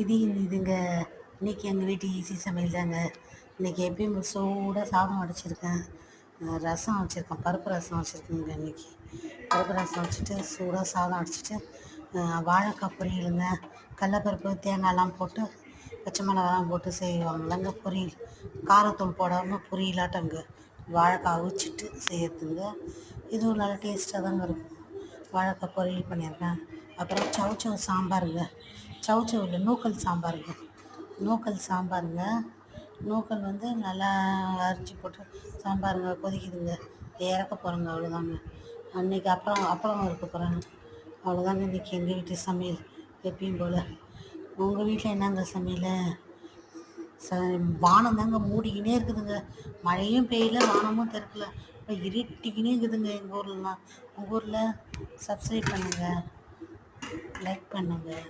இது இதுங்க. இன்னைக்கு எங்கள் வீட்டு ஈஸி சமையல் தாங்க இன்னைக்கு எப்பயும் சூடாக சாதம் வடிச்சிருக்கேன். ரசம் வச்சுருக்கேன். பருப்பு ரசம் வச்சுருக்கேங்க இன்னைக்கு. பருப்பு ரசம் வச்சுட்டு சூடாக சாதம் வடிச்சிட்டு வாழைக்காய் பொரியலுங்க. கடலப்பருப்பு தேங்காய்லாம் போட்டு பச்சை மிளகாலாம் போட்டு செய்வாங்களாங்க பொரியல். காரத்தூள் போடாமல் பொரியலாட்டங்க. வாழைக்காய் அவிச்சிட்டு செய்யறதுங்க. இதுவும் நல்லா டேஸ்ட்டாக தாங்க இருக்கும். வாழைக்காய் பொரியல் பண்ணியிருக்கேன் அப்புறம் சவுச்சவு சாம்பாருங்க. சவுச்சவு நூக்கல் சாம்பாருங்க. நூக்கல் சாம்பாருங்க. நூக்கல் வந்து நல்லா அரிச்சு போட்டு சாம்பாருங்க கொதிக்குதுங்க. இறக்க போகிறோங்க அவ்வளோதாங்க அன்றைக்கி அப்புறம் அப்புறம் இருக்க போகிறாங்க அவ்வளோதாங்க இன்றைக்கி எங்கள் வீட்டு சமையல் எப்பயும் போல். உங்கள் வீட்டில் என்னங்க சமையல்? ச வானம் தாங்க மூடிக்கினே இருக்குதுங்க. மழையும் பெய்யல வானமும் திறக்கல. இப்போ இருட்டிக்கினே இருக்குதுங்க எங்கள் ஊர்லலாம். உங்கள் ஊரில் சப்ஸ்கிரைப் பண்ணுங்கள் லைக் பண்ணுங்கள்